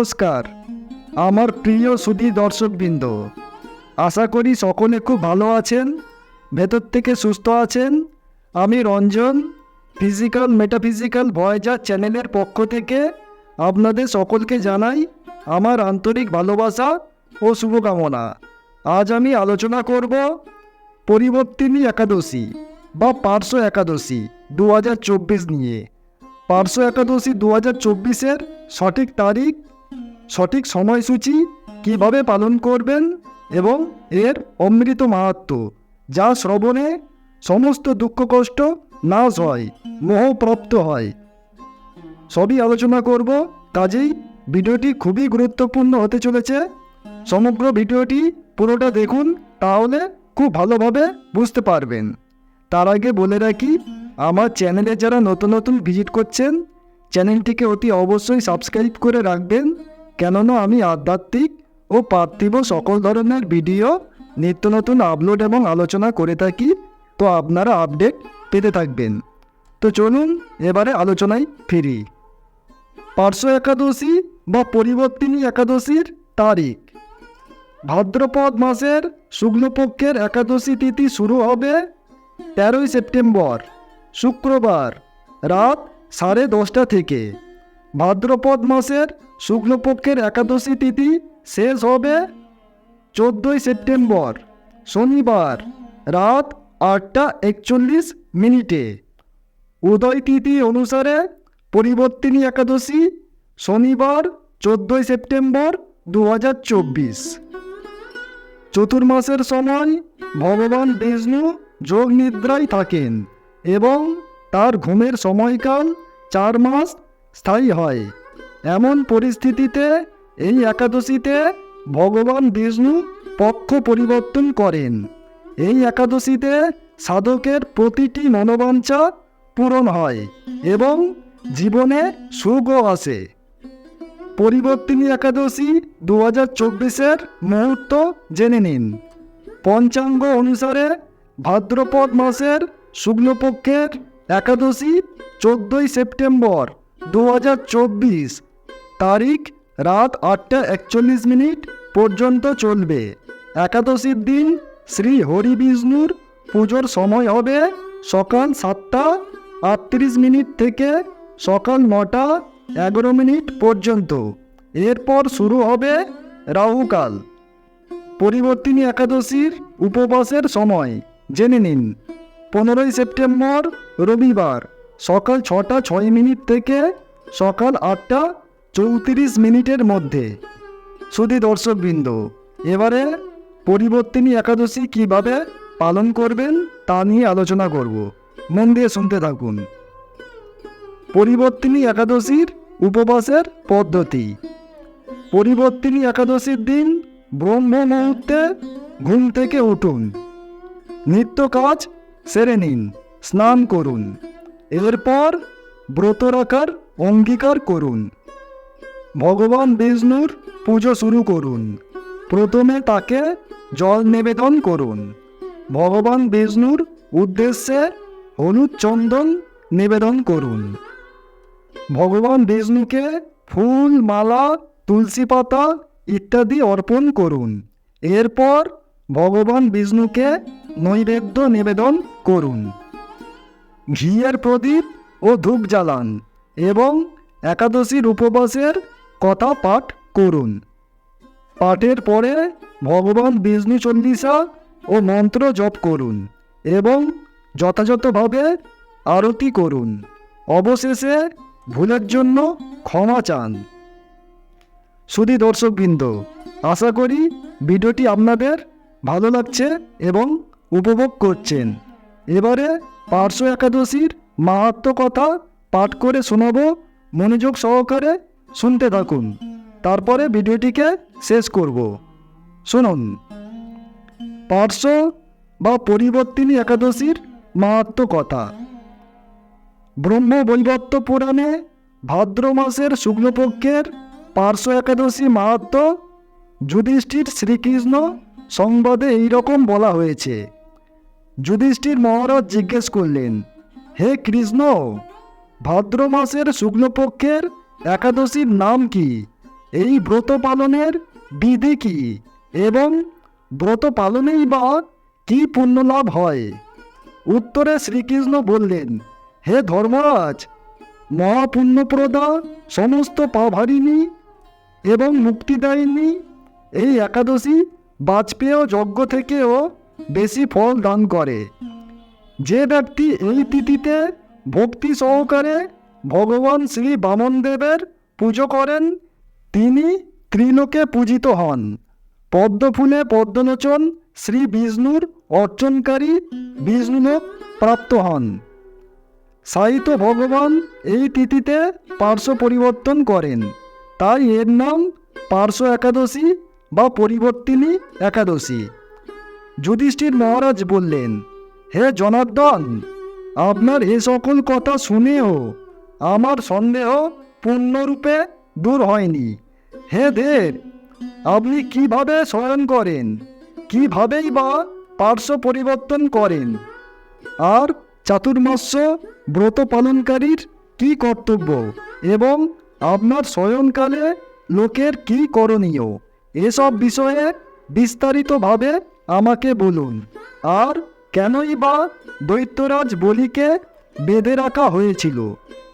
নমস্কার। আমার প্রিয় সুধী দর্শকবৃন্দ, আশা করি সকলে খুব ভালো আছেন, ভেতর থেকে সুস্থ আছেন। আমি রঞ্জন ফিজিক্যাল মেটাফিজিক্যাল ভয়েজার চ্যানেলের পক্ষ থেকে আপনাদের সকলকে জানাই আমার আন্তরিক ভালোবাসা ও শুভকামনা। আজ আমি আলোচনা করব পরিবর্তিনী একাদশী বা পার্শ্ব একাদশী দু হাজার চব্বিশ নিয়ে। পার্শ্ব একাদশী দু হাজার সঠিক তারিখ সঠিক সময়সূচি কীভাবে পালন করবেন এবং এর অমৃত মাহাত্ম, যা শ্রবণে সমস্ত দুঃখ কষ্ট নাশ হয়, মোহপ্রাপ্ত হয়। সবই আলোচনা করব, কাজেই ভিডিওটি খুবই গুরুত্বপূর্ণ হতে চলেছে। সমগ্র ভিডিওটি পুরোটা দেখুন, তাহলে খুব ভালোভাবে বুঝতে পারবেন। তার আগে বলে রাখি, আমার চ্যানেলে যারা নতুন নতুন ভিজিট করছেন, চ্যানেলটিকে অতি অবশ্যই সাবস্ক্রাইব করে রাখবেন। কেননা আমি আধ্যাত্মিক ও পার্থিব সকল ধরনের ভিডিও, নিত্য নতুন আপলোড এবং আলোচনা করে থাকি। তো আপনারা আপডেট পেতে থাকবেন। তো চলুন এবারে আলোচনায় ফিরি। পার্শ্ব একাদশী বা পরিবর্তিনী একাদশীর তারিখ। ভাদ্রপদ মাসের শুক্লপক্ষের একাদশী তিথি শুরু হবে তেরোই সেপ্টেম্বর, শুক্রবার, রাত সাড়ে দশটা থেকে। ভাদ্রপদ মাসের শুক্লপক্ষের একাদশী তিথি শেষ হবে চোদ্দোই সেপ্টেম্বর, শনিবার রাত আটটা একচল্লিশ মিনিটে। উদয় তিথি অনুসারে পরিবর্তিনী একাদশী শনিবার, চোদ্দোই সেপ্টেম্বর দু হাজার চব্বিশ। চতুর্মাসের সময় ভগবান বিষ্ণু যোগ নিদ্রায় থাকেন এবং তার ঘুমের সময়কাল চার মাস স্থায়ী হয়। এমন পরিস্থিতিতে এই একাদশীতে ভগবান বিষ্ণু পক্ষ পরিবর্তন করেন। এই একাদশীতে সাধকের প্রতিটি মনোবাঞ্ছা পূরণ হয় এবং জীবনে সুখও আসে। পরিবর্তিনী একাদশী দু হাজার চব্বিশের মুহূর্ত জেনে নিন। পঞ্চাঙ্গ অনুসারে ভাদ্রপদ মাসের শুক্লপক্ষের একাদশী চোদ্দোই সেপ্টেম্বর দু হাজার চব্বিশ তারিখ রাত আটটা একচল্লিশ মিনিট পর্যন্ত চলবে। একাদশীর দিন শ্রী হরি বিষ্ণুর পুজোর সময় হবে সকাল সাতটা আটত্রিশ মিনিট থেকে সকাল নটা এগারো মিনিট পর্যন্ত। এরপর শুরু হবে রাহুকাল। পরিবর্তিনী একাদশীর উপবাসের সময়। জেনে নিন, পনেরোই সেপ্টেম্বর রবিবার সকাল ছটা ছয় মিনিট থেকে সকাল আটটা চৌত্রিশ মিনিটের মধ্যে। শুধু দর্শকবৃন্দ, এবারে পরিবর্তিনী একাদশী কীভাবে পালন করবেন তা নিয়ে আলোচনা করব। মন দিয়ে শুনতে থাকুন। পরিবর্তিনী একাদশীর উপবাসের পদ্ধতি। পরিবর্তিনী একাদশীর দিন ব্রহ্ম মুহূর্তে ঘুম থেকে উঠুন। নিত্য কাজ সেরে নিন, স্নান করুন। এরপর ব্রত রাখার অঙ্গীকার করুন। ভগবান বিষ্ণুর পুজো শুরু করুন। প্রথমে তাকে জল নিবেদন করুন। ভগবান বিষ্ণুর উদ্দেশ্যে হলুদ চন্দন নিবেদন করুন। ভগবান বিষ্ণুকে ফুল, মালা, তুলসী পাতা ইত্যাদি অর্পণ করুন। এরপর ভগবান বিষ্ণুকে নৈবেদ্য নিবেদন করুন। ঘিয়ের প্রদীপ ও ধূপ জ্বালান এবং একাদশীর উপবাসের কথা পাঠ করুন। পাঠের পরে ভগবান বিষ্ণু চল্লিশা ও মন্ত্র জপ করুন এবং যথাযথভাবে আরতি করুন। অবশেষে ভুলের জন্য ক্ষমা চান। শুধু দর্শকবৃন্দ, আশা করি ভিডিওটি আপনাদের ভালো লাগছে এবং উপভোগ করছেন। এবারে পার্শ্ব একাদশীর মাহাত্ম কথা পাঠ করে শোনাবো। মনোযোগ সহকারে শুনতে থাকুন। তারপরে ভিডিওটিকে শেষ করব। শুনুন। পার্শ্ব বা পরিবর্তিনী একাদশীর মাহাত্ম কথা। ব্রহ্ম বৈবত্য পুরাণে ভাদ্র মাসের শুক্লপক্ষের পার্শ্ব একাদশী মাহাত্ম যুধিষ্ঠির শ্রীকৃষ্ণ সংবাদে এইরকম বলা হয়েছে। যুধিষ্ঠির মহারাজ জিজ্ঞেস করলেন, হে কৃষ্ণ, ভাদ্র মাসের শুক্লপক্ষের একাদশীর নাম কি? এই ব্রত পালনের বিধি কি? এবং ব্রত পালনেই বা কি পুণ্য লাভ হয়? উত্তরে শ্রীকৃষ্ণ বললেন, হে ধর্মরাজ, মহাপুণ্যপ্রদা সমস্ত পাভারিণী এবং মুক্তিদায়িনী এই একাদশী বাজপেয় যজ্ঞ থেকেও বেশি ফল দান করে। যে ব্যক্তি এই তিথিতে ভক্তি সহকারে ভগবান শ্রী বামনদেবের পুজো করেন, তিনি ত্রিলোকে পূজিত হন। পদ্মফুলে পদ্মলোচন শ্রী বিষ্ণুর অর্চনকারী বিষ্ণুলোক প্রাপ্ত হন। সাহিত্য ভগবান এই তিথিতে পার্শ্ব পরিবর্তন করেন। তাই এর নাম পার্শ্ব একাদশী বা পরিবর্তিনী একাদশী। যুধিষ্ঠির মহারাজ বললেন, হে জনার্দন, আপনার এ সকল কথা শুনেও আমার সন্দেহ পূর্ণরূপে দূর হয়নি। হে দেব আপনি কীভাবে শয়ন করেন? কিভাবেই বা পার্শ্ব পরিবর্তন করেন? আর চাতুর্মাস্য ব্রত পালনকারীর কি কর্তব্য? এবং আপনার শয়নকালে লোকের কি করণীয়? এসব বিষয়ে বিস্তারিতভাবে আমাকে বলুন। আর কেনই বা দৈত্যরাজ বলিকে বেঁধে রাখা হয়েছিল?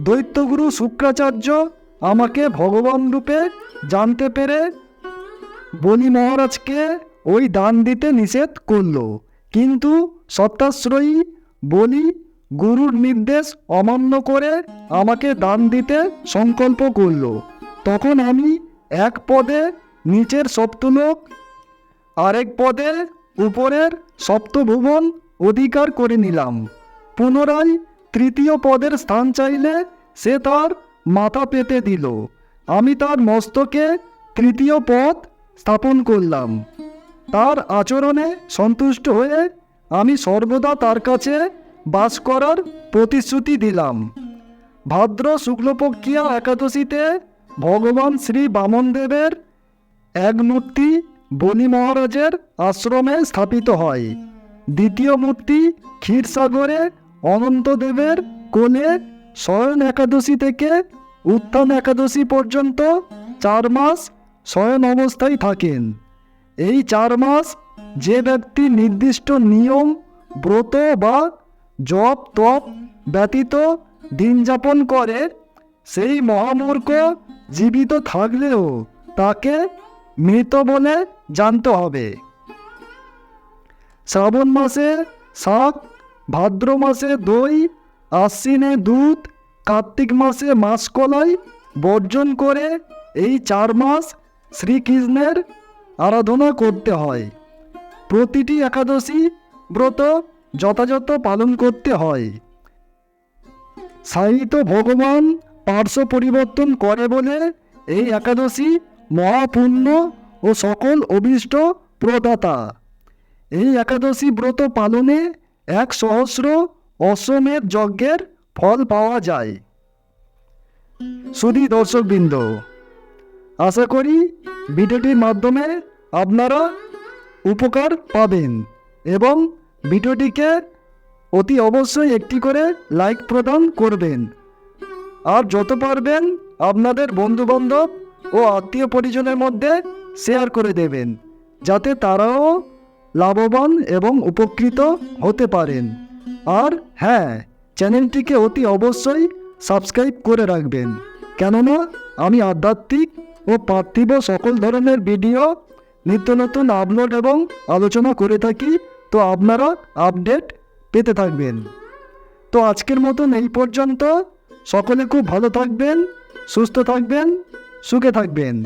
দৈত্যগুরু শুক্রাচার্য আমাকে ভগবান রূপে জানতে পেরে বলি মহারাজকে ওই দান দিতে নিষেধ করল। কিন্তু সত্যাশ্রয়ী বলি গুরুর নির্দেশ অমান্য করে আমাকে দান দিতে সংকল্প করল। তখন আমি এক পদে নিচের সপ্তলোক, আরেক পদে উপরের সপ্তভুবন অধিকার করে নিলাম। পুনরায় তৃতীয় পদের স্থান চাইলে সে তার মাথা পেতে দিল। আমি তার মস্তকে তৃতীয় পদ স্থাপন করলাম। তার আচরণে সন্তুষ্ট হয়ে আমি সর্বদা তার কাছে বাস করার প্রতিশ্রুতি দিলাম। ভাদ্র শুক্লপক্ষিয়া একাদশীতে ভগবান শ্রী বামনদেবের এক মূর্তি বনি মহারাজের আশ্রমে স্থাপিত হয়। দ্বিতীয় মূর্তি ক্ষীরসাগরে অনন্তদেবের কোলে শয়ন একাদশী থেকে উত্থান একাদশী পর্যন্ত চার মাস শয়ন অবস্থায় থাকেন। এই চার মাস যে ব্যক্তি নির্দিষ্ট নিয়ম, ব্রত বা জপ, তপ ব্যতীত দিন যাপন করে, সেই মহামূর্খ জীবিত থাকলেও তাকে মৃত বলে জানতে হবে। শ্রাবণ মাসে শাক ভাদ্র মাসে দই, আশ্বিনে দুধ, কার্তিক মাসে মাসকলাই বর্জন করে এই চার মাস শ্রীকৃষ্ণের আরাধনা করতে হয়। প্রতিটি একাদশী ব্রত যথাযথ পালন করতে হয়। সাহিত্য ভগবান পার্শ্ব পরিবর্তন করে বলে এই একাদশী মহাপুণ্য ও সকল অভীষ্ট প্রদাতা। এই একাদশী ব্রত পালনে এক সহস্র অশ্বমেধ যজ্ঞের ফল পাওয়া যায়। শুধু দর্শকবৃন্দ, আশা করি ভিডিওটির মাধ্যমে আপনারা উপকার পাবেন এবং ভিডিওটিকে অতি অবশ্যই একটি করে লাইক প্রদান করবেন। আর যত পারবেন আপনাদের বন্ধুবান্ধব ও আত্মীয় পরিজনের মধ্যে শেয়ার করে দেবেন, যাতে তারাও লাভবান এবং উপকৃত হতে পারেন। আর হ্যাঁ চ্যানেলটিকে অতি অবশ্যই সাবস্ক্রাইব করে রাখবেন। কেননা, আমি আধ্যাত্মিক ও পার্থিব সকল ধরনের ভিডিও, নিত্য নতুন আপলোড এবং আলোচনা করে থাকি, তো আপনারা আপডেট পেতে থাকবেন। তো আজকের মতন এই পর্যন্ত। সকলে খুব ভালো থাকবেন, সুস্থ থাকবেন, সুখে থাকবেন।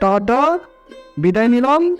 টাটা, বিদায় নিলাম।